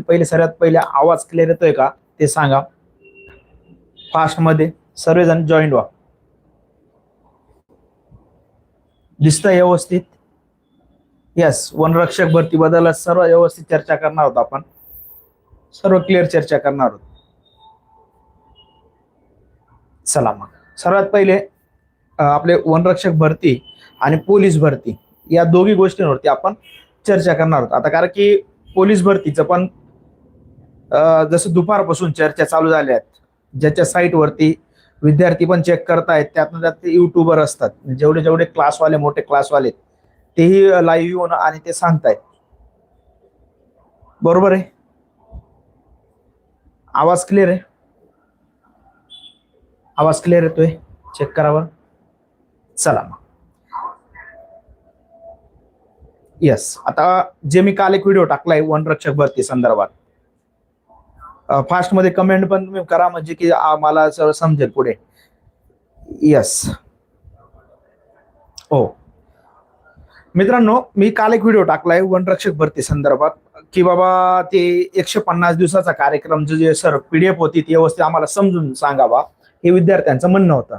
पहिले सर्वात पहिले आवाज क्लिअर येतोय का ते सांगा. फास्टमध्ये सर्वजण जॉईंट व्हा. दिसतंय व्यवस्थित? येस वनरक्षक भरती बद्दल सर्व व्यवस्थित चर्चा करणार आहोत आपण. सर्व क्लिअर चर्चा करणार आहोत. चला मग. सर्वात पहिले आपले वनरक्षक भरती आणि पोलीस भरती या दोघी गोष्टींवरती आपण चर्चा करणार आहोत. आता कारण की पोलीस भरतीचं पण जसं दुपारपासून चर्चा चालू झाल्या आहेत ज्याच्या साईटवरती विद्यार्थी पण चेक करतायत त्यातनं त्यात ते युट्यूबर असतात. जेवढे जेवढे क्लासवाले मोठे क्लासवाले तेही लाईव्ह येऊन आणि ते सांगतायत. बरोबर आहे? आवाज क्लिअर आहे? आवाज क्लिअर येतोय? चेक करावा? चला मग. येस आता जे मी काल एक व्हिडिओ टाकलाय वनरक्षक भरती संदर्भात. फास्टमध्ये कमेंट पण तुम्ही करा म्हणजे की मला सगळं समजेल पुढे. येस हो. मित्रांनो मी काल एक व्हिडिओ टाकलाय वनरक्षक भरती संदर्भात की बाबा ते एकशे पन्नास दिवसाचा कार्यक्रम जे सर पीडीएफ होती ती व्यवस्थित आम्हाला समजून सांगावा हे विद्यार्थ्यांचं म्हणणं होतं.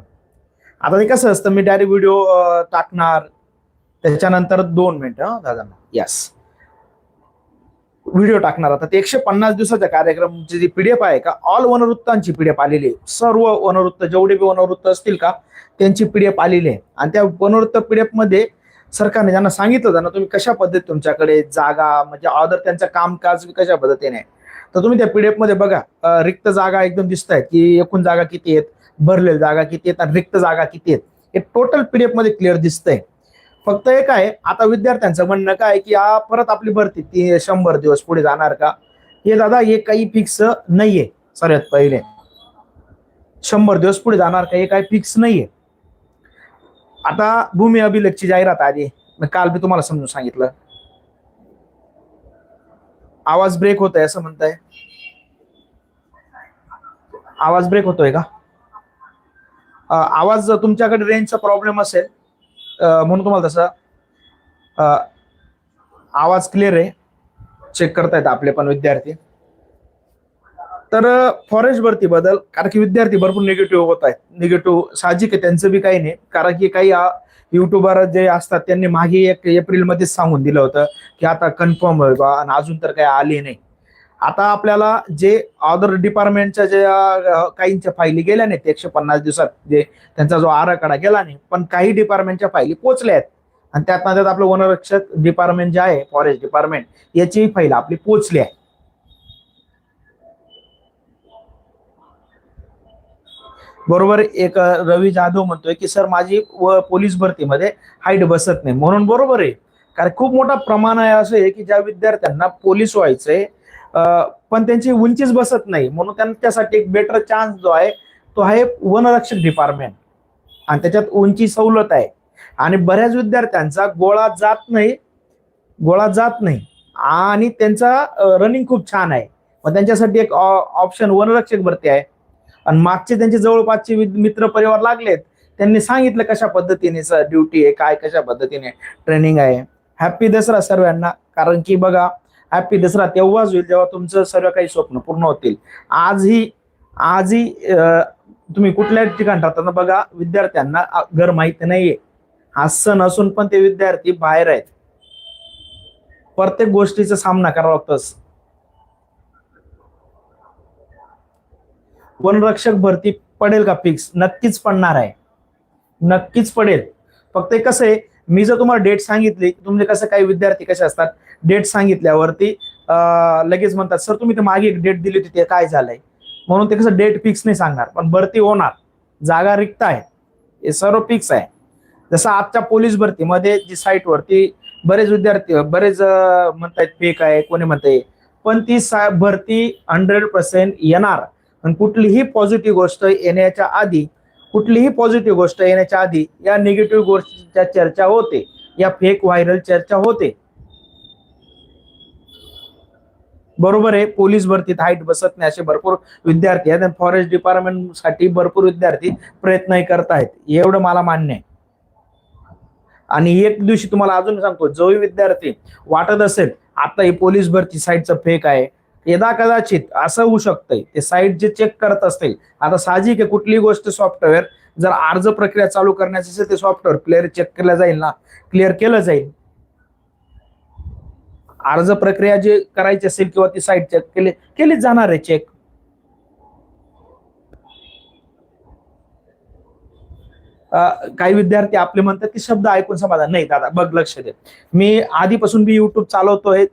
आता ते कसं असतं मी डायरेक्ट व्हिडिओ टाकणार त्याच्यानंतर दोन मिनिटं दादा. यस व्हिडिओ टाकणार आता. ते एकशे पन्नास दिवसाच्या कार्यक्रमची जी पीडीएफ आहे का ऑल वनवृत्तांची पीडीएफ आलेली आहे. सर्व वनवृत्त जेवढे बी वनवृत्त असतील का त्यांची पीडीएफ आलेली आहे. आणि त्या वनवृत्त पीडीएफमध्ये सरकारने ज्यांना सांगितलं त्यांना तुम्ही कशा पद्धतीत तुमच्याकडे जागा म्हणजे ऑर्डर त्यांचं कामकाज कशा पद्धतीने तर तुम्ही त्या पीडीएफमध्ये बघा रिक्त जागा एकदम दिसत आहेत की एकूण जागा किती आहेत भरलेल्या जागा किती आहेत आणि रिक्त जागा किती आहेत. हे टोटल पीडीएफमध्ये क्लिअर दिसतंय. फक्त एक आहे आता विद्यार्थ्यांचं म्हणणं काय की हा परत आपली भरती ती शंभर दिवस पुढे जाणार का? हे दादा हे काही फिक्स नाहीये सर्वात पहिले. शंभर दिवस पुढे जाणार का हे काही फिक्स नाहीये. आता भूमी अभिलेखची जाहिरात आली. काल मी तुम्हाला समजून सांगितलं. आवाज ब्रेक होत आहे असं म्हणताय. आवाज ब्रेक होतोय का? आवाज तुमच्याकडे रेंजचा प्रॉब्लेम असेल. म्हणून तुम्हाला तसं आवाज क्लिअर आहे. चेक करतायत आपले पण विद्यार्थी. तर फॉरेस्ट भरती बदल कारण की विद्यार्थी भरपूर निगेटिव्ह होत आहेत. निगेटिव्ह साहजिक आहे त्यांचं बी काही नाही. कारण की काही युट्यूबर जे असतात त्यांनी मागे एक एप्रिलमध्येच सांगून दिलं होतं की आता कन्फर्म होईल बा आणि अजून तर काही आले नाही. आता आपल्याला जे अदर डिपार्टमेंटच्या जे काहींच्या फायली गेल्या नाहीत एकशे पन्नास दिवसात जे त्यांचा जो आराखडा गेला नाही पण काही डिपार्टमेंटच्या फायली पोचल्या आहेत. आणि त्यात त्यात आपलं वनरक्षक डिपार्टमेंट जे आहे फॉरेस्ट डिपार्टमेंट याची फाईल आपली पोचली आहे. बरोबर एक रवी जाधव म्हणतोय की सर माझी व पोलीस भरतीमध्ये हाईट बसत नाही. म्हणून बरोबर आहे. कारण खूप मोठा प्रमाण आहे असं आहे की ज्या विद्यार्थ्यांना पोलीस व्हायचंय पण त्यांची उंचीच बसत नाही. म्हणून त्यांना त्यासाठी एक बेटर चान्स जो आहे तो आहे वनरक्षक डिपार्टमेंट आणि त्याच्यात उंची सवलत आहे. आणि बऱ्याच विद्यार्थ्यांचा गोळा जात नाही गोळा जात नाही. आणि त्यांचा रनिंग खूप छान आहे. मग त्यांच्यासाठी एक ऑप्शन वनरक्षक भरती आहे. आणि मागचे त्यांचे जवळपासचे मित्र परिवार लागलेत. त्यांनी सांगितलं कशा पद्धतीने ड्युटी आहे काय कशा पद्धतीने ट्रेनिंग आहे. हॅपी दसरा सर्वांना. कारण की बघा हॅपी दसरा तेव्हाच होईल जेव्हा तुमचं सर्व काही स्वप्न पूर्ण होतील. आजही आजही तुम्ही कुठल्या ठिकाणी राहताना बघा विद्यार्थ्यांना घर माहिती नाहीये. हा सण असून पण ते विद्यार्थी बाहेर आहेत. प्रत्येक गोष्टीचा सामना करावा लागतोस वनरक्षक भरती पडेल का फिक्स नक्कीच पडणार आहे. नक्कीच पडेल. फक्त कसं आहे मी जर तुम्हाला डेट सांगितली तुमचे कसं काही विद्यार्थी कसे असतात डेट सांगितल्यावरती लगेच म्हणतात सर तुम्ही ते मागे एक डेट दिली होती ते काय झालंय? म्हणून ते कसं डेट फिक्स नाही सांगणार पण भरती होणार. जागा रिक्त आहे. हे सर्व फिक्स आहे. जसं आजच्या पोलीस भरतीमध्ये जी साईटवरती बरेच विद्यार्थी बरेच म्हणतायत फेक आहे कोणी म्हणताय पण ती सा- भरती हंड्रेड पर्सेंट येणार. आणि कुठलीही पॉझिटिव्ह गोष्ट येण्याच्या आधी कुठलीही पॉझिटिव्ह गोष्ट येण्याच्या आधी या निगेटिव्ह गोष्टीच्या चर्चा होते. या फेक व्हायरल चर्चा होते. बरोबर आहे पोलीस भरतीत हाईट बसत नाही असे भरपूर विद्यार्थी आहेत. आणि फॉरेस्ट डिपार्टमेंटसाठी भरपूर विद्यार्थी प्रयत्नही करतायत एवढं मला मान्य आहे. आणि एक दिवशी तुम्हाला अजून सांगतो जो विद्यार्थी वाटत असेल आता ही पोलीस भरती साईडचं फेक आहे. यदा कदाचित असं होऊ शकतंय ते साईट जे चेक करत असतील आता साहजिक आहे कुठलीही गोष्ट सॉफ्टवेअर जर अर्ज प्रक्रिया चालू करण्याची असेल ते सॉफ्टवेअर क्लिअर चेक केलं जाईल ना? क्लिअर केलं जाईल. अर्ज प्रक्रिया जे करायची असेल किंवा ती साईट चेक केली केलीच जाणार आहे चेक काही विद्यार्थी आपले म्हणतात की शब्द ऐकून समाधान. नाही दादा बघ लक्ष दे. मी आधीपासून मी युट्यूब चालवतोय.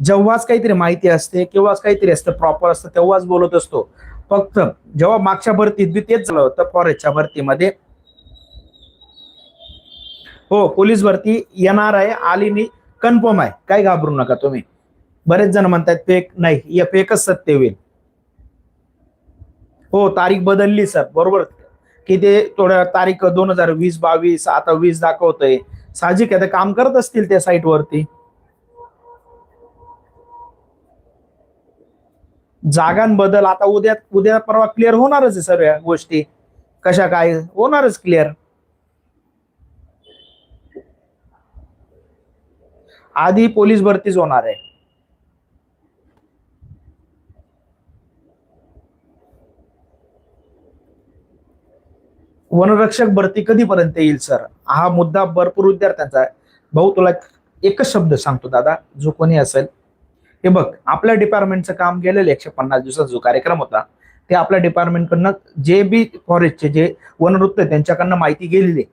जेव्हाच काहीतरी माहिती असते किंवाच काहीतरी असतं प्रॉपर असतं तेव्हाच बोलत असतो. फक्त जेव्हा मागच्या भरतीत बी तेच झालं होतं फॉरेस्टच्या भरतीमध्ये हो पोलीस भरती येणार आहे आली मी कन्फर्म आहे. काय घाबरू नका तुम्ही. बरेच जण म्हणतात फेक नाही या फेकच सत्य होईल. हो तारीख बदलली सर. बरोबर. की ते थोड्या तारीख दोन हजार वीस बावीस आता वीस दाखवतंय. साहजिक आहे काम करत असतील त्या साईट जागांबद्दल आता उद्या उद्या परवा क्लिअर होणारच आहे सर्व गोष्टी. कशा काय होणारच क्लिअर आधी पोलीस भरतीच होणार आहे. वनरक्षक भरती कधीपर्यंत येईल सर? हा मुद्दा भरपूर विद्यार्थ्यांचा आहे. भाऊ तुला एकच शब्द सांगतो दादा. जो कोणी असेल हे बघ आपल्या डिपार्टमेंटचं काम गेलेलं एकशे पन्नास दिवसाचा जो कार्यक्रम होता ते आपल्या डिपार्टमेंटकडनं जे बी फॉरेस्टचे जे वनवृत्त त्यांच्याकडनं माहिती गेलेली आहे.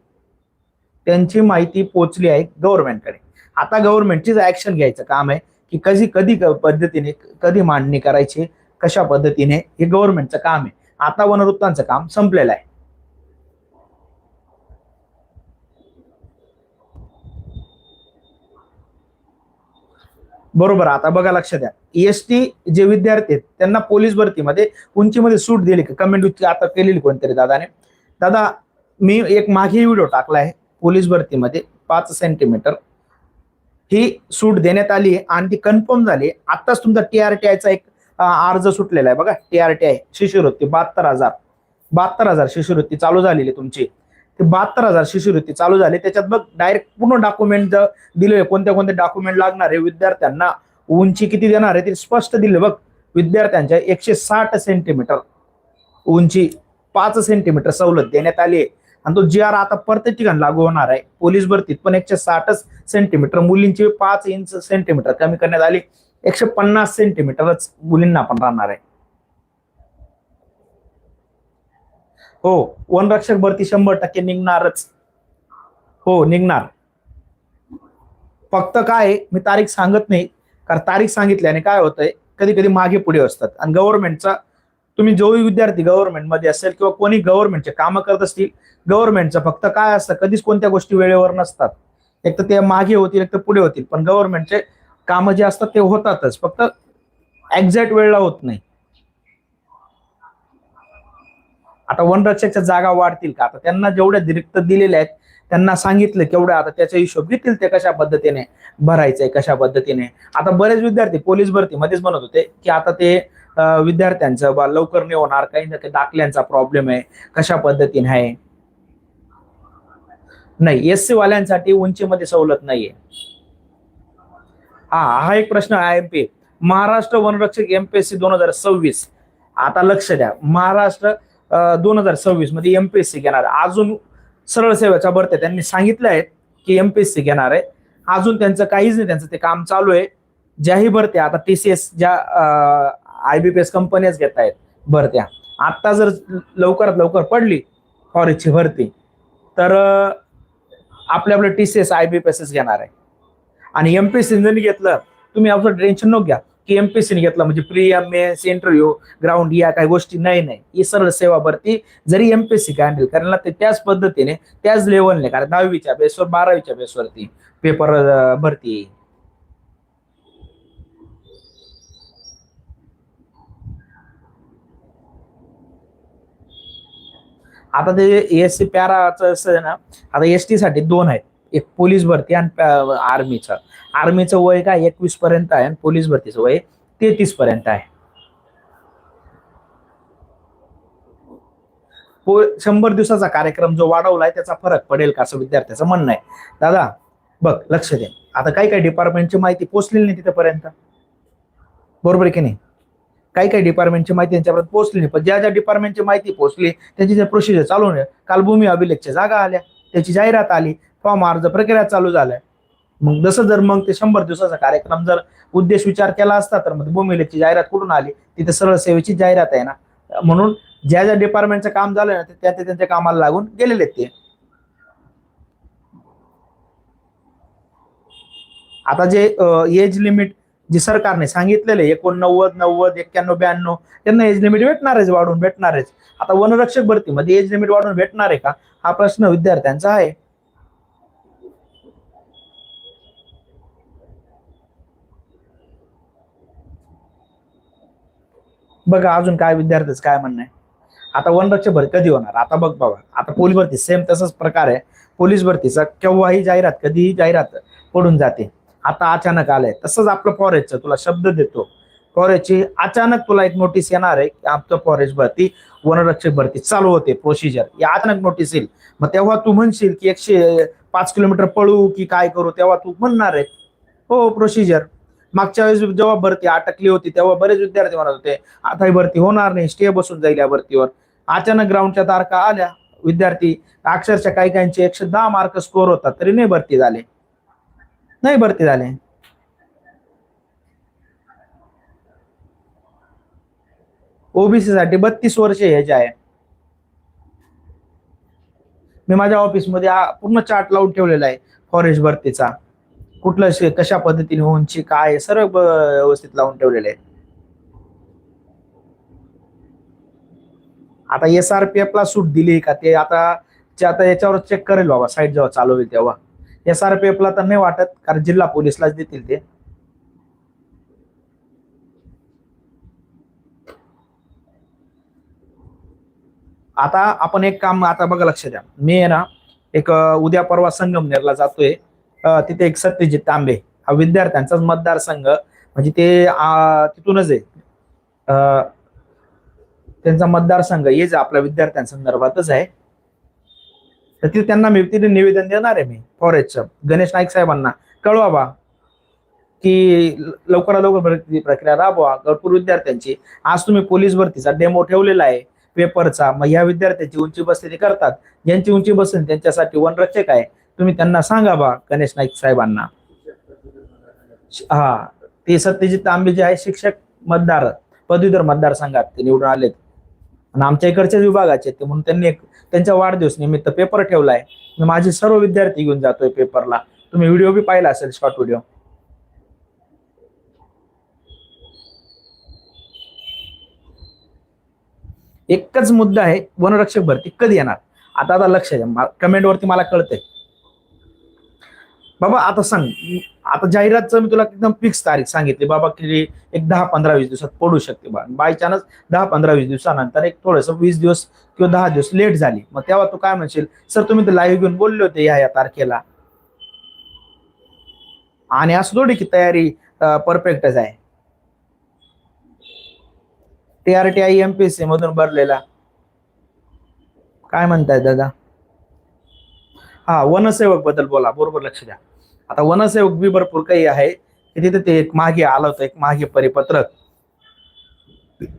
त्यांची माहिती पोचली आहे गव्हर्नमेंटकडे आता गव्हर्नमेंटचीच ऍक्शन घ्यायचं काम आहे की कधी कधी पद्धतीने कधी मांडणी करायची कशा पद्धतीने हे गव्हर्नमेंटचं काम आहे. आता वनवृत्तांचं काम संपलेलं आहे. बरोबर आता बघा लक्ष द्या. एसटी जे विद्यार्थी आहेत त्यांना पोलीस भरतीमध्ये उंचीमध्ये सूट दिली का? कमेंट आता केलेली कोणतरी दादाने. दादा मी एक मागे व्हिडिओ टाकलाय पोलीस भरतीमध्ये पाच सेंटीमीटर ही सूट देण्यात आली आहे आणि ती कन्फर्म झाली आताच तुमचा टीआरटीआयचा एक अर्ज सुटलेला आहे. बघा टीआरटीआय शिष्यवृत्ती बहात्तर हजार. बहात्तर हजार शिष्यवृत्ती चालू झालेली आहे तुमची. ते बहात्तर हजार शिष्यवृत्ती चालू झाली. त्याच्यात बघ डायरेक्ट पूर्ण डॉक्युमेंट दिले कोणते कोणते डॉक्युमेंट लागणार आहे विद्यार्थ्यांना उंची किती देणार आहे ते स्पष्ट दिले बघ. विद्यार्थ्यांच्या एकशे साठ सेंटीमीटर उंची पाच सेंटीमीटर सवलत देण्यात आली आहे. आणि तो जी आर आता प्रत्येक ठिकाणी लागू होणार आहे. पोलीस भरतीत पण एकशे साठच सेंटीमीटर मुलींची पाच इंच सेंटीमीटर कमी करण्यात आली. एकशे पन्नास सेंटीमीटरच मुलींना पण राहणार आहे. हो वनरक्षक भरती शंभर टक्के निघणारच. हो निघणार. फक्त काय मी तारीख सांगत नाही कारण तारीख सांगितल्याने काय होतंय कधी कधी मागे पुढे असतात. आणि गव्हर्नमेंटचा तुम्ही जोही विद्यार्थी गव्हर्नमेंटमध्ये असेल किंवा कोणी गव्हर्नमेंटचे कामं करत असतील गव्हर्नमेंटचं फक्त काय असतं कधीच कोणत्या गोष्टी वेळेवर नसतात. एक तर ते मागे होतील एक तर पुढे होतील पण गव्हर्नमेंटचे कामं जे असतात ते होतातच. फक्त एक्झॅक्ट वेळेला होत नाही. आता वनरक्षकच्या जागा वाढतील का? आता त्यांना जेवढ्या रिक्त दिलेल्या आहेत त्यांना सांगितलं केवढं आता त्याचा हिशोब घेतील ते कशा पद्धतीने भरायचंय कशा पद्धतीने? आता बरेच विद्यार्थी पोलीस भरतीमध्येच म्हणत होते की आता ते विद्यार्थ्यांचं बा लवकर नाही होणार काही ना काही दाखल्यांचा प्रॉब्लेम आहे. कशा पद्धतीने आहे? नाही एस सी वाल्यांसाठी उंचीमध्ये सवलत नाहीये. हा हा एक प्रश्न आय एम पी. महाराष्ट्र वनरक्षक एमपीएससी दोन हजार सव्वीस. आता लक्ष द्या. महाराष्ट्र दोन हजार सव्वीसमध्ये एमपीएससी घेणार आहे. अजून सरळ सेवेच्या भरत्या त्यांनी सांगितलं आहे की एमपीएससी घेणार आहे. अजून त्यांचं काहीच नाही. त्यांचं ते काम चालू आहे. ज्याही भरत्या आता टीसीएस ज्या आयबीपीएस कंपन्याच घेत आहेत भरत्या. आता जर लवकरात लवकर पडली फॉरेस्टची भरती तर आपल्या आपलं टीसीएस एस घेणार आहे. आणि एमपीएससी जरी घेतलं तुम्ही आपलं टेन्शन नको घ्या. की घेतला घेतलं म्हणजे pre M S interview ground या काही गोष्टी नाही नाही. ही सरळ सेवा भरती जरी एमपीएससी हँडल कारण ते त्याच पद्धतीने त्याच लेवलने कारण दहावीच्या बेसवर बारावीच्या बेसवरती पेपर भरती. येईल आता ते एस सी पॅराचं असं ना आता एस टी साठी दोन आहेत. एक पोलीस भरती आणि आर्मीचं. आर्मीचं वय काय? एकवीस पर्यंत आहे आणि पोलीस भरतीचं वय तेहतीस पर्यंत आहे. पो- शंभर दिवसाचा कार्यक्रम जो वाढवलाय त्याचा फरक पडेल का असं विद्यार्थ्याचं म्हणणं आहे. दादा बघ लक्ष दे. आता काही काही डिपार्टमेंटची माहिती पोचलेली नाही तिथपर्यंत. बरोबर की नाही? काही काही डिपार्टमेंटची माहिती त्यांच्यापर्यंत पोहोचली नाही. पण ज्या ज्या डिपार्टमेंटची माहिती पोहोचली त्यांची जे प्रोसिजर चालू आहे काल भूमी अभिलेखच्या जागा आल्या. त्याची जाहिरात आली फॉर्म अर्ज प्रक्रिया चालू झालाय. मग जसं जर मग ते शंभर दिवसाचा कार्यक्रम जर उद्देश विचार केला असता तर मग भूमिलेची जाहिरात कुठून आली? तिथे सरळ सेवेची जाहिरात आहे ना. म्हणून ज्या ज्या डिपार्टमेंटचं काम झालं ना ते त्या ते त्यांच्या कामाला लागून गेलेले आहेत ते. आता जे एज लिमिट जे सरकारने सांगितलेले एकोणनव्वद नव्वद एक्क्याण्णव ब्याण्णव त्यांना एज लिमिट भेटणारच वाढून भेटणारच. आता वनरक्षक भरतीमध्ये एज लिमिट वाढून भेटणार आहे का? हा प्रश्न विद्यार्थ्यांचा आहे. बघा अजून काय विद्यार्थ्याच काय म्हणणं आहे. आता वनरक्षक भरती कधी होणार? आता बघ बाबा. आता पोलीस भरती सेम तसाच प्रकार आहे. पोलीस भरतीचा केव्हाही जाहिरात कधीही जाहिरात पडून जाते. आता अचानक आलंय. तसंच आपलं फॉरेस्टचं तुला शब्द देतो. फॉरेस्टची अचानक तुला एक नोटीस येणार आहे की आपलं फॉरेस्ट भरती वनरक्षक भरती चालू होते प्रोसिजर या अचानक नोटीस येईल. मग तेव्हा तू म्हणशील की एकशे पाच किलोमीटर पळू की काय करू तेव्हा तू म्हणणार आहे. हो प्रोसिजर मागच्या वेळेस जेव्हा भरती अटकली होती तेव्हा बरेच विद्यार्थी म्हणत होते आता ही भरती होणार नाही स्टे बसून जाईल या भरतीवर. अचानक ग्राउंडच्या तारखा आल्या. विद्यार्थी अक्षरशः काही काहींचे एकशे दहा मार्क स्कोर होतात तरी नाही भरती झाले. नाही भरती झाले. ओबीसी साठी बत्तीस वर्ष ह्याचे आहे. मी माझ्या ऑफिसमध्ये पूर्ण चार्ट लावून ठेवलेला आहे फॉरेस्ट भरतीचा. कुठलं कशा पद्धतीने होऊनची काय सर्व व्यवस्थित लावून ठेवलेले आहे आता एस आर पी एफ ला सूट दिली का ते आता आता याच्यावर चेक करेल बाबा साईट जेव्हा चालू होईल तेव्हा. एस आर पी एफ ला तर नाही वाटत कारण जिल्हा पोलीसलाच देतील ते. आता आपण एक काम आता बघा लक्ष द्या. मी आहे ना एक उद्या परवा संगमनेरला जातोय. तिथे एक सत्यजित तांबे हा विद्यार्थ्यांचाच मतदारसंघ. म्हणजे ते तिथूनच आहे. त्यांचा मतदारसंघ हेच आपल्या विद्यार्थ्यांसंदर्भातच आहे. तर ती त्यांना मी तिथे निवेदन देणार आहे मी फॉरेस्टचं गणेश नाईक साहेबांना. कळवा बा की लवकरात लवकर भरती प्रक्रिया राबवा भरपूर विद्यार्थ्यांची. आज तुम्ही पोलीस भरतीचा डेमो ठेवलेला आहे पेपरचा मग ह्या विद्यार्थ्यांची उंची बसते करतात. ज्यांची उंची बसेल त्यांच्यासाठी वनरक्षक आहे. तुम्ही त्यांना सांगा बा गणेश नाईक साहेबांना. हा ते सत्यजित तांबे जे आहे शिक्षक मतदार पदवीधर मतदारसंघात ते निवडून आलेत. आणि आमच्या इकडच्याच विभागाचे आहेत ते म्हणून त्यांनी एक त्यांच्या वाढदिवस निमित्त पेपर ठेवलाय मी माझे सर्व विद्यार्थी घेऊन जातोय पेपरला तुम्ही व्हिडिओ बी पाहिला असेल शॉर्ट व्हिडिओ एकच मुद्दा आहे वनरक्षक भरती कधी येणार? आता आता लक्ष द्या. कमेंट वरती मला कळतंय. बाबा आता सांग. आता जाहिरातचं मी तुला एकदम फिक्स तारीख सांगितली. बाबा की एक दहा पंधरा वीस दिवसात पडू शकते बा. बाय चान्स दहा पंधरा वीस दिवसानंतर एक थोडंसं वीस दिवस किंवा दहा दिवस लेट झाली. मग तेव्हा तू काय म्हणशील? सर तुम्ही तर लाईव्ह घेऊन बोलले होते या या तारखेला. आणि असं थोडी की तयारी परफेक्टच आहे. T R T I M P C मधून भरलेला. काय म्हणताय दादा? हा वनसेवकबद्दल बोला. बरोबर लक्ष द्या. आता वनसेवक बी भरपूर काही आहे. की तिथे ते एक मागे आलं होतं एक मागे परिपत्रक.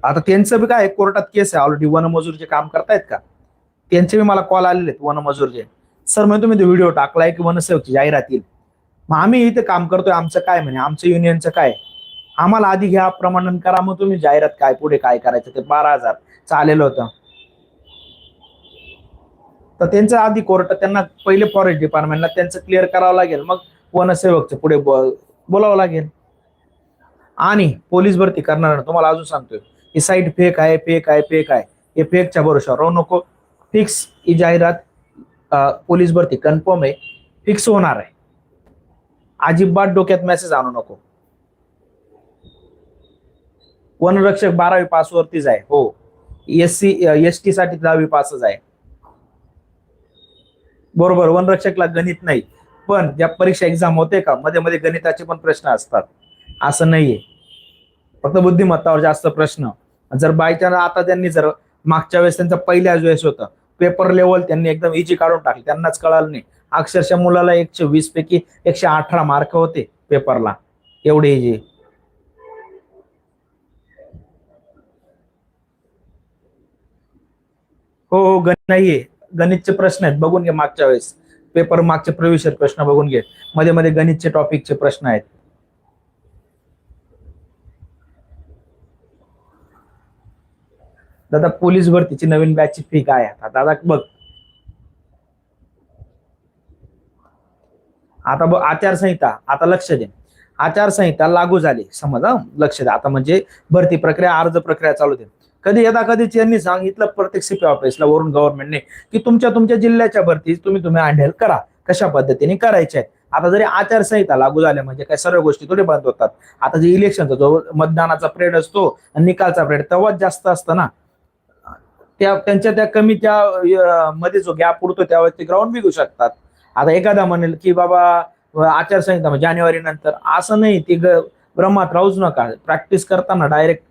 आता त्यांचं बी काय कोर्टात केस आहे. ऑलरेडी वनमजूर जे काम करतायत का? त्यांचे बी मला कॉल आलेले आहेत वनमजूर जे सर म्हणजे तुम्ही व्हिडिओ टाकलाय की वनसेवकची जाहिरात येईल? मग आम्ही इथे काम करतोय आमचं काय म्हणे? आमचं युनियनचं काय? आम्हाला आधी घ्या प्रमाणन करा मग तुम्ही जाहिरात काय पुढे काय करायचं? ते बारा हजार चालेलं होतं. तर त्यांचं आधी कोर्ट त्यांना पहिले फॉरेस्ट डिपार्टमेंटला त्यांचं क्लिअर करावं लागेल. मग वनसेवकचं पुढे बोलावं लागेल. आणि पोलीस भरती करणार तुम्हाला अजून सांगतोय. ही साईट फेक आहे फेक आहे फेक आहे. हे फेकच्या भरोशावर राहू नको. फिक्स ही जाहिरात पोलीस भरती कन्फर्म आहे. फिक्स होणार आहे. अजिबात डोक्यात मेसेज आणू नको. वनरक्षक बारावी पास वरतीच आहे. हो. एस सी एस टी साठी दहावी पासच आहे. बरोबर वनरक्षकला गणित नाही. पण ज्या परीक्षा एक्झाम होते का मध्ये मध्ये गणिताचे पण प्रश्न असतात. असं नाहीये. फक्त बुद्धिमत्तावर जास्त प्रश्न. जर बायचान्स आता त्यांनी जर मागच्या वेळेस त्यांचा पहिल्या वेळेस होतं पेपर लेवल त्यांनी एकदम इजी काढून टाकले त्यांनाच कळालं नाही. अक्षरशः मुलाला एकशे वीस पैकी एकशे अठरा मार्क होते पेपरला एवढे इजी हो हो गण नाहीये. गणितचे प्रश्न आहेत. बघून घे मागच्या वेळेस. पेपर मागचे प्रवेश प्रश्न बघून घे. मध्ये मध्ये गणितचे टॉपिकचे प्रश्न आहेत. दादा पोलीस भरतीची नवीन बॅचची फी काय आहे? आता दादा बघ. आता बघ आचारसंहिता आता लक्ष दे. आचारसंहिता लागू झाली. समज लक्ष द्या आता म्हणजे भरती प्रक्रिया अर्ज प्रक्रिया चालू दे. कधी यदा कधीच यांनी सांगितलं प्रत्येक सीपी ऑफिसला वरून गव्हर्नमेंटने की तुमच्या तुमच्या जिल्ह्याच्या भरती तुम्ही तुम्ही हँडल करा. कशा पद्धतीने करायच्या आहेत? आता जरी आचारसंहिता लागू झाल्या म्हणजे काय सर्व गोष्टी थोडी बंद होतात. आता जे इलेक्शनचा जो मतदानाचा प्रेड असतो आणि निकालचा प्रेड तेव्हाच जास्त असतं ना. त्या त्यांच्या त्या कमी त्या मध्ये जो गॅप उडतो त्यावेळेस ते ग्राउंड विकू शकतात. आता एखादा म्हणेल की बाबा आचारसंहिता म्हणजे जानेवारी नंतर. असं नाही ते ग- ब्रह्मात राहूच नका. प्रॅक्टिस करताना डायरेक्ट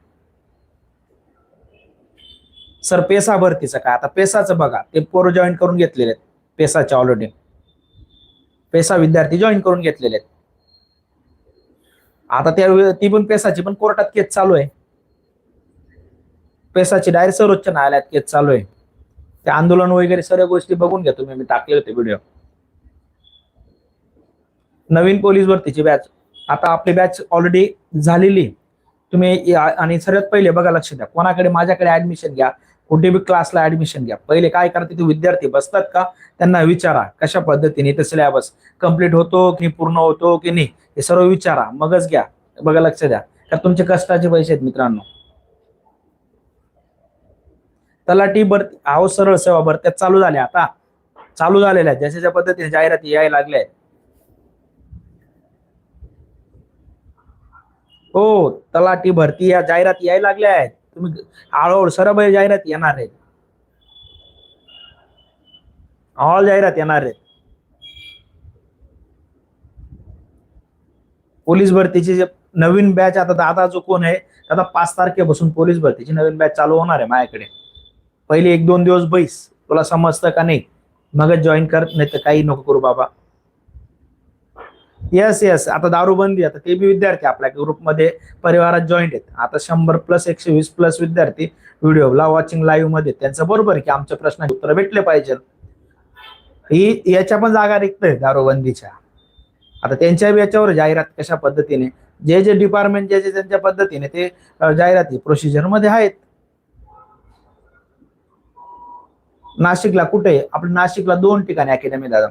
सर पेसा भरतीचं काय? आता पेसाचं बघा ते पोरं जॉईन करून घेतलेले आहेत पेसाच्या ऑलरेडी पेसा विद्यार्थी जॉईन करून घेतलेले आहेत. आता त्या ती पण पेसाची पण कोर्टात केस चालू आहे. पेसाची डायरेक्ट सर्वोच्च न्यायालयात केस चालू आहे. ते आंदोलन वगैरे सर्व गोष्टी बघून घ्या तुम्ही मी टाकले होते व्हिडिओ नवीन पोलीस भरतीची बॅच आता आपली बॅच ऑलरेडी झालेली. तुम्ही या- आणि सर्वात पहिले बघा लक्ष द्या. कोणाकडे माझ्याकडे ऍडमिशन घ्या. कुठे बी क्लासला ऍडमिशन घ्या. पहिले काय करते ते विद्यार्थी बसतात का? त्यांना विचारा कशा पद्धतीने ते सिलेबस कंप्लीट होतो की पूर्ण होतो की नाही हे सर्व विचारा. मगच घ्या. बघा लक्ष द्या. तर तुमचे कष्टाचे पैसे आहेत मित्रांनो. तलाठी भरती अहो सरळ सेवा भरत्या चालू झाल्या आता. चालू झालेल्या आहेत. ज्याच्या पद्धतीने जाहिराती यायला लागल्या आहेत. हो तलाठी भरती या जाहिराती यायला लागल्या आहेत. तुम्ही हळूहळू सरळ जाहिरात येणार आहेत ऑल जाहिरात येणार आहेत पोलीस भरतीची जे नवीन बॅच आता दादा जो कोण आहे आता पाच तारखेपासून पोलीस भरतीची नवीन बॅच चालू होणार आहे माझ्याकडे. पहिले एक दोन दिवस बैस तुला समजतं का नाही? मगच जॉईन कर नाही तर काही नको करू बाबा. येस येस आता दारूबंदी आता ते बी विद्यार्थी आपल्या ग्रुपमध्ये परिवारात जॉईंट आहेत. आता शंभर प्लस एकशे वीस प्लस विद्यार्थी व्हिडिओला वॉचिंग लाईव्हमध्ये. त्यांचं बरोबर आहे की आमच्या प्रश्नाचे उत्तर भेटले पाहिजे ही याच्या पण जागा रिक्त आहे दारूबंदीच्या. आता त्यांच्या बी याच्यावर जाहिरात कशा पद्धतीने जे जे डिपार्टमेंट जे जे त्यांच्या पद्धतीने ते जाहिराती प्रोसिजरमध्ये आहेत. नाशिकला कुठे आपण नाशिकला दोन ठिकाणी अकॅडमी दादा.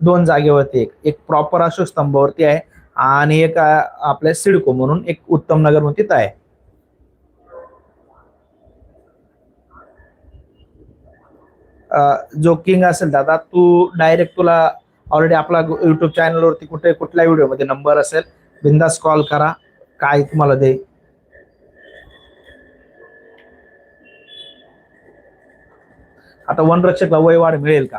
दोन जागेवरती एक. एक प्रॉपर अशोक स्तंभावरती आहे आणि एक आपल्या सिडको म्हणून एक उत्तम नगर म्हणून तिथं आहे. जो किंग असेल दादा तू डायरेक्ट तुला ऑलरेडी आपला युट्यूब चॅनलवरती कुठे कुठल्या व्हिडिओमध्ये नंबर असेल बिंदास कॉल करा. काय तुम्हाला दे आता वनरक्षकला वयवाढ मिळेल का?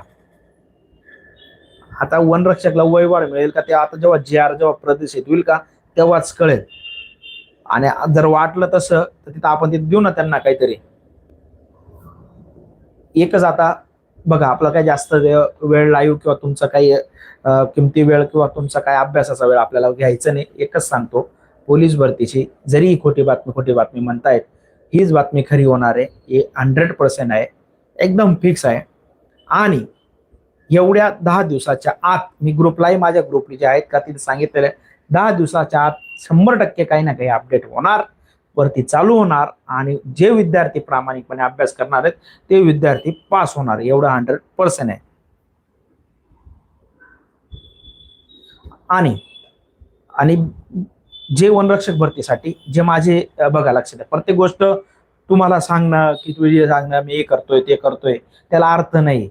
आता वनरक्षकला वयवाढ मिळेल का? ते आता जेव्हा जे आर जेव्हा प्रदेशित होईल का तेव्हाच कळेल. आणि जर वाटलं तसं तर तिथं आपण तिथे देऊ ना त्यांना काहीतरी. एकच आता बघा आपला काही जास्त वेळ लाईव्ह किंवा तुमचा काही किमती वेळ किंवा तुमचा काय अभ्यासाचा वेळ आपल्याला घ्यायचा नाही एकच सांगतो. पोलीस भरतीची जरी ही खोटी बातमी खोटी बातमी म्हणतायत हीच बातमी खरी होणार आहे. हे हंड्रेड पर्सेंट आहे. एकदम फिक्स आहे. आणि एवढ्या दहा दिवसाच्या आत मी ग्रुपलाही माझ्या ग्रुपने जे आहेत का तिथे सांगितलेलं दहा दिवसाच्या आत शंभर टक्के काही ना काही अपडेट होणार वरती चालू होणार आणि जे विद्यार्थी प्रामाणिकपणे अभ्यास करणार आहेत ते विद्यार्थी पास होणार. एवढं हंड्रेड पर्सेंट आहे. आणि आणि जे वनरक्षक भरतीसाठी जे माझे बघा लक्षात आहे प्रत्येक गोष्ट तुम्हाला सांगणं की तुझे सांगणं मी हे करतोय ते करतोय त्याला अर्थ नाही.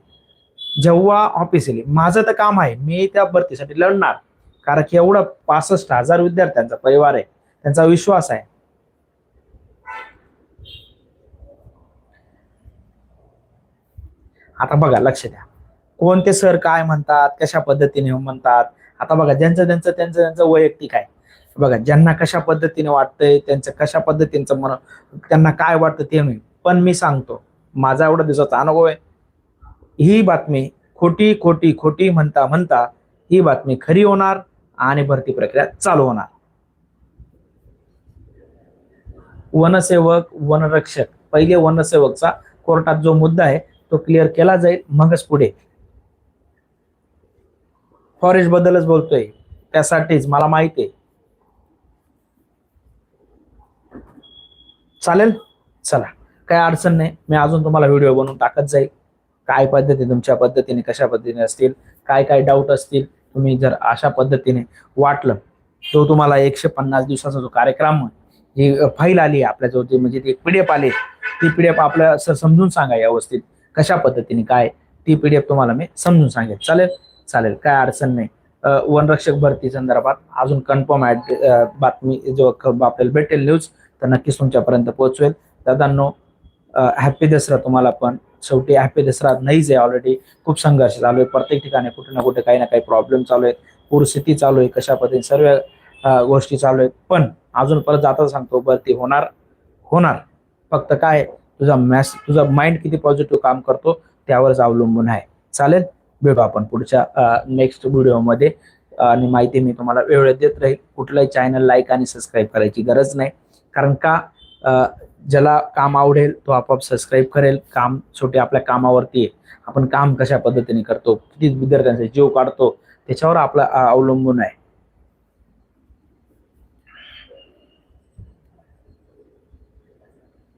जेव्हा ऑफिशियली माझं तर काम आहे मी त्या भरतीसाठी लढणार. कारण की एवढं पासष्ट हजार विद्यार्थ्यांचा परिवार आहे. त्यांचा विश्वास आहे. आता बघा लक्ष द्या. कोणते सर काय म्हणतात कशा पद्धतीने म्हणतात? आता बघा ज्यांचं त्यांचं त्यांचं त्यांचं वैयक्तिक आहे. बघा ज्यांना कशा पद्धतीने वाटतंय त्यांचं कशा पद्धतीचं मन त्यांना काय वाटतं ते नाही. पण मी सांगतो माझा एवढा दिवसाचा अनुभव आहे. ही बातमी खोटी खोटी खोटी म्हणता म्हणता ही बातमी खरी होणार आणि भरती प्रक्रिया चालू होणार. वनसेवक वनरक्षक. पहिले वनसेवकचा कोर्टात जो मुद्दा आहे तो क्लिअर केला जाईल. मगच पुढे. फॉरेस्ट बद्दलच बोलतोय. त्यासाठीच मला माहिती आहे. चालेल? चला. काय अडचण नाही. मी अजून तुम्हाला व्हिडिओ बनवून टाकत जाईल. काय पद्धती तुमच्या पद्धतीने कशा पद्धतीने असतील काय काय डाऊट असतील तुम्ही जर अशा पद्धतीने वाटलं तो तुम्हाला एकशे पन्नास दिवसाचा जो कार्यक्रम जी फाईल आली आहे आपल्या जो म्हणजे ती एफ आली ती पी डी एफ आपल्या समजून सांगा व्यवस्थित कशा पद्धतीने काय ती पी डी एफ तुम्हाला मी समजून सांगेल चालेल? चालेल काय अडचण नाही. वनरक्षक भरती संदर्भात अजून कन्फर्म बातमी जो आपल्याला भेटेल न्यूज तर नक्कीच तुमच्यापर्यंत पोहोचवेल. दादांनो हॅपी दसरा तुम्हाला पण. शेवटी हॅपी दसरा नाहीच आहे ऑलरेडी खूप संघर्ष चालू आहे. प्रत्येक ठिकाणी कुठे ना कुठे काही ना काही प्रॉब्लेम चालू आहेत. पूरस्थिती चालू आहे कशा पद्धतीने सर्व गोष्टी चालू आहेत. पण अजून परत जाता सांगतो भरती होणार होणार. फक्त काय तुझा मॅस तुझा माइंड किती पॉझिटिव्ह काम करतो त्यावरच अवलंबून आहे. चालेल? भेटू आपण पुढच्या नेक्स्ट व्हिडिओमध्ये आणि माहिती मी तुम्हाला वेळ देत राहील. कुठलाही चॅनल लाईक आणि सबस्क्राईब करायची गरज नाही. कारण का? ज्याला काम आवडेल तो आपोआप सबस्क्राईब करेल. काम छोटे आपल्या कामावरती आपण काम कशा पद्धतीने करतो? किती विद्यार्थ्यांचा जीव काढतो? त्याच्यावर आपला अवलंबून आहे.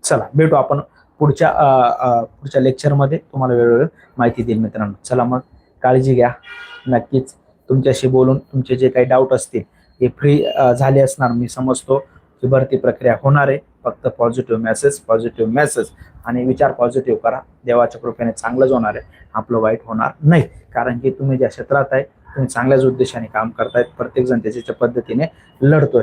चला भेटू आपण पुढच्या पुढच्या लेक्चरमध्ये तुम्हाला वेळोवेळी माहिती देईल मित्रांनो. चला मग काळजी घ्या. नक्कीच तुमच्याशी बोलून तुमचे जे काही डाऊट असतील ते फ्री झाले असणार. मी समजतो की भरती प्रक्रिया होणार आहे. फक्त पॉझिटिव्ह मेसेज पॉझिटिव्ह मेसेज आणि विचार पॉझिटिव्ह करा. देवाच्या कृपेने चांगलंच होणार आहे. आपलं वाईट होणार नाही. कारण की तुम्ही ज्या क्षेत्रात आहे तुम्ही चांगल्याच उद्देशाने काम करतायत. प्रत्येकजण त्याच्या पद्धतीने लढतोय.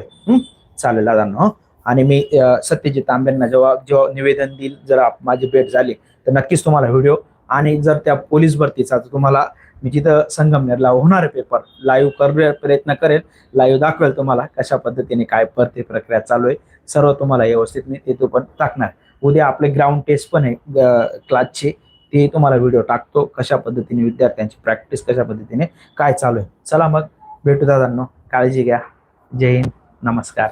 चालेल दादा आणि मी सत्यजित तांबेंना जेव्हा जेव्हा निवेदन देईल जर आप- माझी भेट झाली तर नक्कीच तुम्हाला व्हिडिओ. आणि जर त्या पोलीस भरतीचा जर तुम्हाला मी जिथं संगमनेरला होणार पेपर लाईव्ह कर प्रयत्न करेल लाईव्ह दाखवेल तुम्हाला कशा पद्धतीने काय भरती प्रक्रिया चालू आहे. सर्व तुम्हाला व्यवस्थित मी तिथं पण टाकणार. उद्या आपले ग्राउंड टेस्ट पण आहे क्लासचे ते तुम्हाला व्हिडिओ टाकतो कशा पद्धतीने विद्यार्थ्यांची प्रॅक्टिस कशा पद्धतीने काय चालू आहे. चला मग भेटू दादांनो. काळजी घ्या. जय हिंद. नमस्कार.